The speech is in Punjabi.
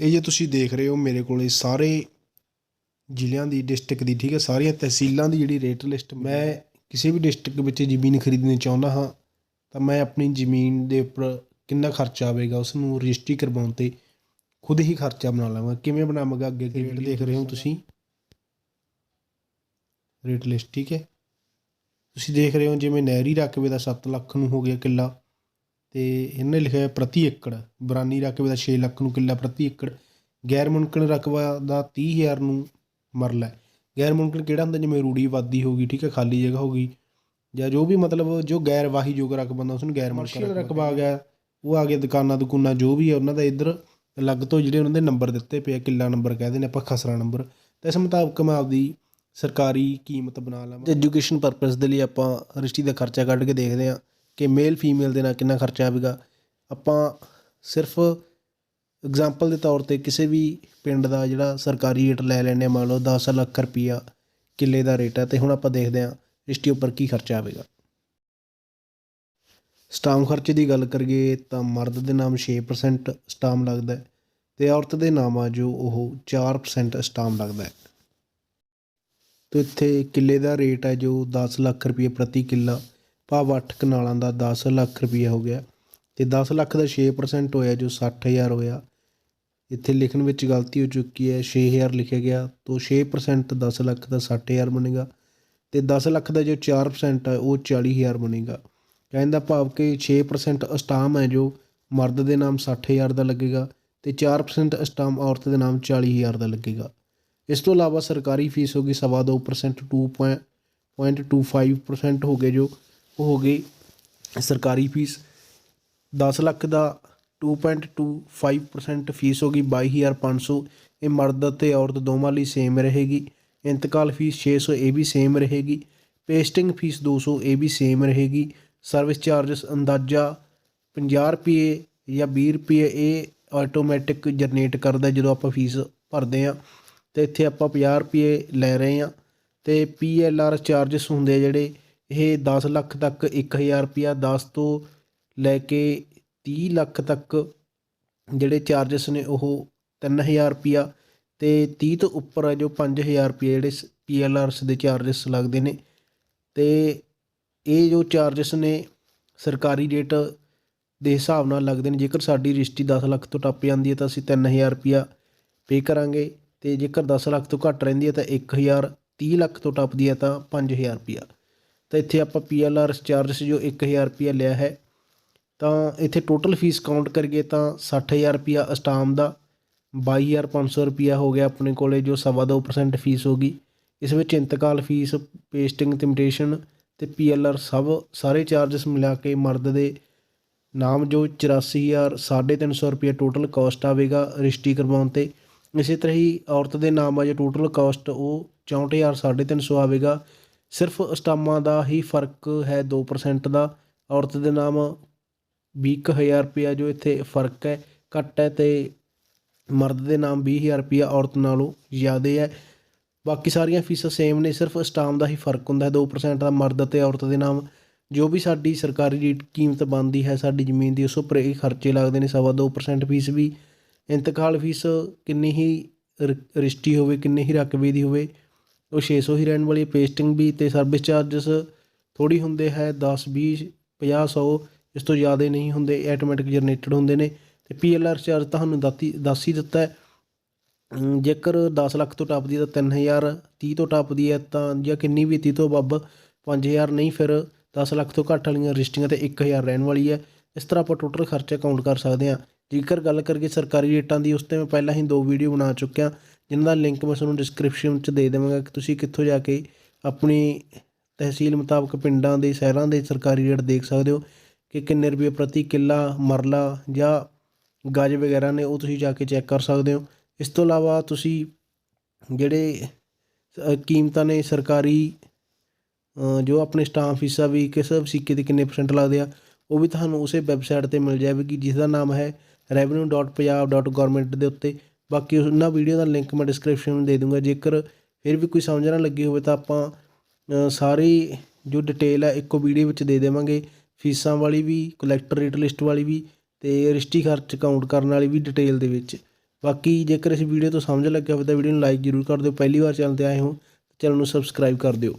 ਇਹ ਜੇ ਤੁਸੀਂ ਦੇਖ ਰਹੇ ਹੋ ਮੇਰੇ ਕੋਲੇ ਸਾਰੇ ਜ਼ਿਲ੍ਹਿਆਂ ਦੀ ਡਿਸਟ੍ਰਿਕਟ ਦੀ ਠੀਕ ਹੈ ਸਾਰੀਆਂ ਤਹਿਸੀਲਾਂ ਦੀ ਜਿਹੜੀ ਰੇਟ ਲਿਸਟ ਮੈਂ ਕਿਸੇ ਵੀ ਡਿਸਟ੍ਰਿਕਟ ਵਿੱਚ ਜ਼ਮੀਨ ਖਰੀਦਣੀ ਚਾਹੁੰਦਾ ਹਾਂ ਤਾਂ ਮੈਂ ਆਪਣੀ ਜ਼ਮੀਨ ਦੇ ਉੱਪਰ ਕਿੰਨਾ ਖਰਚਾ ਆਵੇਗਾ ਉਸ ਨੂੰ ਰਜਿਸਟਰੀ ਕਰਵਾਉਣ ਤੇ ਖੁਦ ਹੀ ਖਰਚਾ ਬਣਾ ਲਵਾਂਗਾ। ਕਿਵੇਂ ਬਣਾਵਾਂਗਾ ਅੱਗੇ ਅੱਗੇ ਰੇਟ ਦੇਖ ਰਹੇ ਹੋ ਤੁਸੀਂ। ਰੇਟ ਲਿਸਟ ਠੀਕ ਹੈ। ਤੁਸੀਂ ਦੇਖ ਰਹੇ ਹੋ ਜਿਵੇਂ ਨਹਿਰੀ ਰਕਬੇ ਦਾ 7 ਲੱਖ ਨੂੰ ਹੋ ਗਿਆ ਕਿੱਲਾ। ਤੇ ਇਹਨੇ ਲਿਖਿਆ ਪ੍ਰਤੀ ਏਕੜ ਬਰਾਨੀ ਰਕਬੇ ਦਾ 6 ਲੱਖ ਨੂੰ ਕਿੱਲਾ ਪ੍ਰਤੀ ਏਕੜ। ਗੈਰ ਮੁਮਕਿਨ ਰਕਬਾ ਦਾ 30000 ਨੂੰ ਮਰਲਾ। ਗੈਰ ਮੁਮਕਿਨ ਕਿਹੜਾ ਹੁੰਦਾ? ਜਿਵੇਂ ਰੂੜੀ ਵਾਦੀ ਹੋ ਗਈ ਠੀਕ ਹੈ ਖਾਲੀ ਜਗ੍ਹਾ ਹੋ ਗਈ। ਜਾਂ ਜੋ ਵੀ ਮਤਲਬ ਜੋ ਗੈਰ ਵਾਹੀਯੋਗ ਰਕਬਾ ਹੁੰਦਾ ਉਸ ਨੂੰ ਗੈਰ ਮੁਮਕਿਨ ਰਕਬਾ ਆ ਗਿਆ। ਉਹ ਆ ਗਿਆ ਦੁਕਾਨਾਂ ਦੁਕਾਨਾਂ ਜੋ ਵੀ ਹੈ ਉਹਨਾਂ ਦਾ ਇੱਧਰ ਅਲੱਗ ਤੋਂ ਜਿਹੜੇ ਉਹਨਾਂ ਦੇ ਨੰਬਰ ਦਿੱਤੇ ਪਏ ਆ ਕਿੱਲਾ ਨੰਬਰ ਕਹਿੰਦੇ ਨੇ ਆਪਾਂ ਖਸਰਾ ਨੰਬਰ। ਤੇ ਇਸ ਮੁਤਾਬਕ ਮੈਂ ਆਪਦੀ ਸਰਕਾਰੀ ਕੀਮਤ ਬਣਾ ਲਵਾਂ। ਤੇ ਐਜੂਕੇਸ਼ਨ ਪਰਪਸ ਦੇ ਲਈ ਆਪਾਂ ਰਜਿਸਟਰੀ ਦਾ ਖਰਚਾ ਕੱਢ ਕੇ ਦੇਖਦੇ ਹਾਂ। ਕਿ ਮੇਲ ਫੀਮੇਲ ਦੇ ਨਾਲ ਕਿੰਨਾ ਖਰਚਾ ਆਵੇਗਾ। ਆਪਾਂ ਸਿਰਫ ਇਗਜ਼ਾਮਪਲ ਦੇ ਤੌਰ ਤੇ ਕਿਸੇ ਵੀ ਪਿੰਡ ਦਾ ਜਿਹੜਾ ਸਰਕਾਰੀ ਰੇਟ ਲੈ ਲੈਂਦੇ ਹਾਂ, ਮੰਨ ਲਓ 10 ਲੱਖ ਰੁਪਈਆ ਕਿੱਲੇ ਦਾ ਰੇਟ ਹੈ ਅਤੇ ਹੁਣ ਆਪਾਂ ਦੇਖਦੇ ਹਾਂ ਰਜਿਸਟਰੀ ਉੱਪਰ ਕੀ ਖਰਚਾ ਆਵੇਗਾ। ਸਟਾਮ ਖਰਚੇ ਦੀ ਗੱਲ ਕਰੀਏ ਤਾਂ ਮਰਦ ਦੇ ਨਾਮ 6% ਸਟਾਮ ਲੱਗਦਾ ਹੈ ਤੇ ਔਰਤ ਦੇ ਨਾਮ ਆ ਜੋ ਉਹ 4% ਸਟਾਮ ਲੱਗਦਾ ਹੈ। ਤੇ ਇੱਥੇ ਕਿੱਲੇ ਦਾ ਰੇਟ ਹੈ ਜੋ 10 ਲੱਖ ਰੁਪਏ ਪ੍ਰਤੀ ਕਿੱਲਾ ਭਾਵ 8 ਕਨਾਲਾਂ ਦਾ 10 ਲੱਖ ਰੁਪਈਆ ਹੋ ਗਿਆ। ਤੇ 10 ਲੱਖ ਦਾ 6% ਹੋਇਆ ਜੋ 60000 ਹੋਇਆ। ਇੱਥੇ ਲਿਖਣ ਵਿੱਚ ਗਲਤੀ ਹੋ ਚੁੱਕੀ ਹੈ 6000 ਲਿਖਿਆ ਗਿਆ। ਤੋਂ 6% 10 ਲੱਖ ਦਾ 60000 ਬਣੇਗਾ। ਤੇ 10 ਲੱਖ ਦਾ ਜੋ 4% ਹੈ, ਉਹ 40000 ਬਣੇਗਾ। ਕਹਿੰਦਾ ਭਾਵ ਕਿ 6% ਅਸਟਾਮ ਹੈ ਜੋ ਮਰਦ ਦੇ ਨਾਮ 60000 ਦਾ ਲੱਗੇਗਾ ਤੇ 4% ਅਸਟਾਮ ਔਰਤ ਦੇ ਨਾਮ 40000 ਦਾ ਲੱਗੇਗਾ। ਇਸ ਤੋਂ ਇਲਾਵਾ ਸਰਕਾਰੀ ਫੀਸ ਹੋਗੀ ਸਵਾ ਦੋ percent two point two five percent ਹੋ ਗਏ ਜੋ ਉਹ ਹੋ ਗਈ ਸਰਕਾਰੀ ਫੀਸ। 10 ਲੱਖ ਦਾ 2.25% ਫੀਸ ਹੋ ਹੋਗੀ 22500 ਇਹ ਮਰਦ ਅਤੇ ਔਰਤ ਦੋਵਾਂ ਲਈ ਸੇਮ ਰਹੇਗੀ। ਇੰਤਕਾਲ ਫੀਸ 600 ਇਹ ਵੀ ਸੇਮ ਰਹੇਗੀ। ਪੇਸਟਿੰਗ ਫੀਸ 200 ਇਹ ਵੀ ਸੇਮ ਰਹੇਗੀ। ਸਰਵਿਸ ਚਾਰजेस ਅੰਦਾਜ਼ਾ 50 ਰੁਪਏ ਜਾਂ 20 ਰੁਪਏ, ਇਹ ਆਟੋਮੈਟਿਕ ਜਨਰੇਟ ਕਰਦਾ ਜਦੋਂ ਆਪਾਂ ਫੀਸ ਭਰਦੇ ਆ ਤੇ ਇੱਥੇ ਆਪਾਂ 50 ਰੁਪਏ ਲੈ ਰਹੇ ਆ ਤੇ ਪੀਐਲਆਰ ਚਾਰजेस ਹੁੰਦੇ ਜਿਹੜੇ ਇਹ 10 ਲੱਖ ਤੱਕ 1000 ਰੁਪਿਆ 10 ਤੋਂ ਲੈ ਕੇ 30 ਲੱਖ ਤੱਕ ਜਿਹੜੇ ਚਾਰजेस ਨੇ ਉਹ 3000 ਰੁਪਿਆ ਤੇ 30 ਤੋਂ ਉੱਪਰ ਹੈ ਜੋ 5000 ਰੁਪਏ ਜਿਹੜੇ ਪੀਐਲਆਰਸ ਦੇ ਚਾਰजेस ਲੱਗਦੇ ਨੇ ਤੇ ਇਹ ਜੋ ਚਾਰजेस ਨੇ ਸਰਕਾਰੀ ਰੇਟ ਦੇ ਹਿਸਾਬ ਨਾਲ ਲੱਗਦੇ ਨੇ, ਜੇਕਰ ਸਾਡੀ ਰਜਿਸਟਰੀ 10 ਲੱਖ ਤੋਂ ਟੱਪ ਜਾਂਦੀ ਹੈ ਤਾਂ ਅਸੀਂ 3000 ਰੁਪਿਆ ਪੇ ਕਰਾਂਗੇ ਤੇ ਜੇਕਰ 10 ਲੱਖ ਤੋਂ ਘੱਟ ਰਹਿੰਦੀ ਹੈ ਤਾਂ 1000 30 ਲੱਖ ਤੋਂ ਟੱਪਦੀ ਹੈ ਤਾਂ 5000 ਰੁਪਿਆ ਤਾਂ ਇੱਥੇ ਆਪਾਂ ਪੀ ਐੱਲ ਆਰ ਚਾਰਜਸ ਜੋ 1000 ਰੁਪਿਆ ਲਿਆ ਹੈ। ਤਾਂ ਇੱਥੇ ਟੋਟਲ ਫੀਸ ਕਾਊਂਟ ਕਰੀਏ ਤਾਂ 60000 ਰੁਪਿਆ ਅਸਟਾਮ ਦਾ 22500 ਰੁਪਿਆ ਹੋ ਗਿਆ ਆਪਣੇ ਕੋਲੇ ਜੋ 2.5% ਫੀਸ ਹੋ ਗਈ। ਇਸ ਵਿੱਚ ਇੰਤਕਾਲ ਫੀਸ ਪੇਸਟਿੰਗ ਟਿਮਟੇਸ਼ਨ ਤੇ ਆਰ ਸਭ ਸਾਰੇ ਚਾਰजेस ਮਿਲਾ ਕੇ ਮਰਦ ਦੇ ਨਾਮ ਜੋ 84000 350 ਰੁਪਏ ਟੋਟਲ ਕਾਸਟ ਆਵੇਗਾ ਰਜਿਸਟਰੀ ਕਰਵਾਉਣ ਤੇ। ਇਸੇ ਤਰ੍ਹਾਂ ਹੀ ਔਰਤ ਦੇ ਨਾਮ ਆ ਜੋ ਟੋਟਲ ਕਾਸਟ ਉਹ 64300 ਆਵੇਗਾ। ਸਿਰਫ ਅਸਟਾਮਾਂ ਦਾ ਹੀ ਫ਼ਰਕ ਹੈ 2% ਦਾ। ਔਰਤ ਦੇ ਨਾਮ 20000 ਰੁਪਇਆ ਜੋ ਇੱਥੇ ਫ਼ਰਕ ਹੈ, ਘੱਟ ਹੈ ਤੇ ਮਰਦ ਦੇ ਨਾਮ 20000 ਰੁਪਇਆ ਔਰਤ ਨਾਲੋਂ ਜ਼ਿਆਦਾ ਹੈ। ਬਾਕੀ ਸਾਰੀਆਂ ਫੀਸਾਂ ਸੇਮ ਨੇ, ਸਿਰਫ ਸਟਾਮ ਦਾ ਹੀ ਫ਼ਰਕ ਹੁੰਦਾ ਹੈ। 2% ਦਾ ਮਰਦ ਅਤੇ ਔਰਤ ਦੇ ਨਾਮ। ਜੋ ਵੀ ਸਾਡੀ ਸਰਕਾਰੀ ਰੇਟ ਕੀਮਤ ਬਣਦੀ ਹੈ, ਸਾਡੀ ਜ਼ਮੀਨ ਦੀ ਉਸ ਉੱਪਰ ਇਹ ਖਰਚੇ ਲੱਗਦੇ ਨੇ, ਸਵਾ ਦੋ ਪਰਸੈਂਟ ਫੀਸ ਵੀ। ਇੰਤਕਾਲ ਫੀਸ ਕਿੰਨੀ ਹੀ ਰ- ਹੋਵੇ, ਕਿੰਨੀ ਹੀ ਰਕਬੇ ਦੀ ਹੋਵੇ ਉਹ 600 ਹੀ ਰਹਿਣ ਵਾਲੀ ਪੇਸਟਿੰਗ ਵੀ ਤੇ ਸਰਵਿਸ ਚਾਰजेस ਥੋੜੀ ਹੁੰਦੇ ਹੈ 10 20 50 100 ਇਸ ਤੋਂ ਜ਼ਿਆਦਾ ਨਹੀਂ ਹੁੰਦੇ ਆਟੋਮੈਟਿਕ ਜਨਰੇਟਡ ਹੁੰਦੇ ਨੇ ਤੇ ਪੀਐਲਆਰ ਚਾਰਜ ਤੁਹਾਨੂੰ ਦਾਤੀ, ਦੱਸ ਹੀ ਦਿੱਤਾ ਜੇਕਰ 10 ਲੱਖ ਤੋਂ ਟੱਪਦੀ ਹੈ ਤਾਂ 3000 30 ਤੋਂ ਟੱਪਦੀ ਹੈ ਤਾਂ ਜਾਂ ਕਿੰਨੀ ਵੀ 30 ਤੋਂ ਵੱਧ 5000 ਨਹੀਂ, ਫਿਰ 10 ਲੱਖ ਤੋਂ ਘੱਟ ਵਾਲੀਆਂ ਰਜਿਸਟਰੀਆਂ ਤੇ 1000 ਰਹਿਣ ਵਾਲੀ ਹੈ। ਇਸ ਤਰ੍ਹਾਂ ਆਪਾਂ ਟੋਟਲ ਖਰਚਾ ਕਾਊਂਟ ਕਰ ਸਕਦੇ ਹਾਂ। ਜੇਕਰ ਗੱਲ ਕਰੀਏ ਸਰਕਾਰੀ ਰੇਟਾਂ ਦੀ, ਉਸ ਤੇ ਮੈਂ ਪਹਿਲਾਂ ਹੀ ਦੋ ਵੀਡੀਓ ਬਣਾ ਚੁੱਕਿਆ। ਜਿਨ੍ਹਾਂ ਦਾ ਲਿੰਕ ਮੈਂ ਤੁਹਾਨੂੰ ਡਿਸਕ੍ਰਿਪਸ਼ਨ 'ਚ ਦੇ ਦੇਵਾਂਗਾ ਕਿ ਤੁਸੀਂ ਕਿੱਥੋਂ ਜਾ ਕੇ ਆਪਣੀ ਤਹਿਸੀਲ ਮੁਤਾਬਕ ਪਿੰਡਾਂ ਦੇ, ਸ਼ਹਿਰਾਂ ਦੇ ਸਰਕਾਰੀ ਰੇਟ ਦੇਖ ਸਕਦੇ ਹੋ ਕਿ ਕਿੰਨੇ ਰੁਪਏ ਪ੍ਰਤੀ ਕਿੱਲਾ ਮਰਲਾ ਜਾਂ ਗਜ ਵਗੈਰਾ ਨੇ ਉਹ ਤੁਸੀਂ ਜਾ ਕੇ ਚੈੱਕ ਕਰ ਸਕਦੇ ਹੋ। ਇਸ ਤੋਂ ਇਲਾਵਾ ਤੁਸੀਂ ਜਿਹੜੇ ਕੀਮਤਾਂ ਨੇ ਸਰਕਾਰੀ ਜੋ ਆਪਣੇ ਸਟਾਂਪ ਫੀਸਾਂ ਵੀ ਕਿਸ ਵਸੀਕੇ ਦੇ ਕਿੰਨੇ ਪਰਸੈਂਟ ਲੱਗਦੇ ਆ, ਉਹ ਵੀ ਤੁਹਾਨੂੰ ਉਸੇ ਵੈਬਸਾਈਟ ਤੇ ਮਿਲ ਜਾਵੇਗੀ ਜਿਸ ਦਾ ਨਾਮ ਹੈ revenue.punjab.government ਦੇ ਉੱਤੇ। ਬਾਕੀ ਉਹਨਾਂ ਵੀਡੀਓ ਦਾ ਲਿੰਕ ਮੈਂ ਡਿਸਕ੍ਰਿਪਸ਼ਨ ਦੇ ਦੂੰਗਾ। ਜੇਕਰ ਫਿਰ ਵੀ ਕੋਈ ਸਮਝ ਨਾ ਲੱਗੀ ਹੋਵੇ ਤਾਂ ਆਪਾਂ ਸਾਰੀ ਜੋ ਡਿਟੇਲ ਹੈ, ਇੱਕੋ ਵੀਡੀਓ ਵਿੱਚ ਦੇ ਦੇਵਾਂਗੇ। ਫੀਸਾਂ ਵਾਲੀ ਵੀ ਕਲੈਕਟਰ ਰੇਟ ਲਿਸਟ ਵਾਲੀ ਵੀ ਤੇ ਰਜਿਸਟਰੀ ਖਰਚ ਕਾਊਂਟ ਕਰਨ ਵਾਲੀ ਵੀ ਡਿਟੇਲ ਦੇ ਵਿੱਚ। ਬਾਕੀ ਜੇਕਰ ਇਸ ਵੀਡੀਓ ਤੋਂ ਸਮਝ ਲੱਗਿਆ ਹੋਵੇ ਤਾਂ ਵੀਡੀਓ ਨੂੰ ਲਾਈਕ ਜ਼ਰੂਰ ਕਰ ਦਿਓ। ਪਹਿਲੀ ਵਾਰ ਚੈਨਲ ਤੇ ਆਏ ਹੋ, ਚੈਨਲ ਨੂੰ ਸਬਸਕ੍ਰਾਈਬ ਕਰ ਦਿਓ।